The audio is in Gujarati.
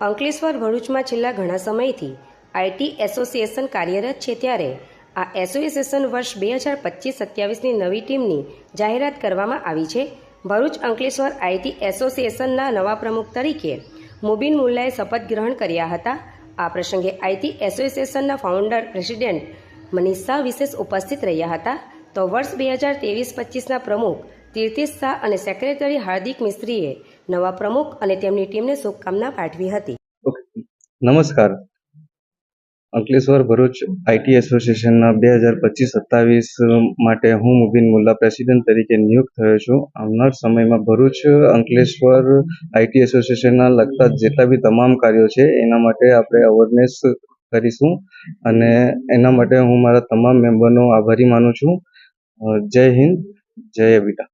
અંકલેશ્વર ભરૂચમાં છેલ્લા ઘણા સમયથી આઈટી એસોસિએશન કાર્યરત છે ત્યારે આ એસોસિએશન વર્ષ બે હજાર પચીસ સત્યાવીસની નવી ટીમની જાહેરાત કરવામાં આવી છે. ભરૂચ અંકલેશ્વર આઈટી એસોસિએશનના નવા પ્રમુખ તરીકે મુબીન મુલ્લાએ શપથ ગ્રહણ કર્યા હતા. આ પ્રસંગે આઈટી એસોસિએશનના ફાઉન્ડર પ્રેસિડેન્ટ મનીષ શાહ વિશેષ ઉપસ્થિત રહ્યા હતા. તો વર્ષ બે હજાર ત્રેવીસ પચીસના પ્રમુખ તીર્થેશ શાહ અને સેક્રેટરી હાર્દિક મિસ્ત્રીએ નવા પ્રમુખ અને તેમની ટીમને શુભકામના પાઠવી હતી. નમસ્કાર. અંકલેશ્વર ભરૂચ આઈટી એસોસિએશનના બે હજાર પચીસ સત્તાવીસ માટે હું મુબીન મુલ્લા, પ્રેસિડેન્ટ તરીકે નિયુક્ત થયો છું. આવનાર સમયમાં ભરૂચ, અંકલેશ્વર આઈટી એસોસિએશનના લગતા જેટલા બી તમામ કાર્યો છે, એના માટે આપણે અવેરનેસ કરીશું અને એના માટે હું મારા તમામ મેમ્બરનો આભારી માનું છું. જય હિન્દ, જય અવિતા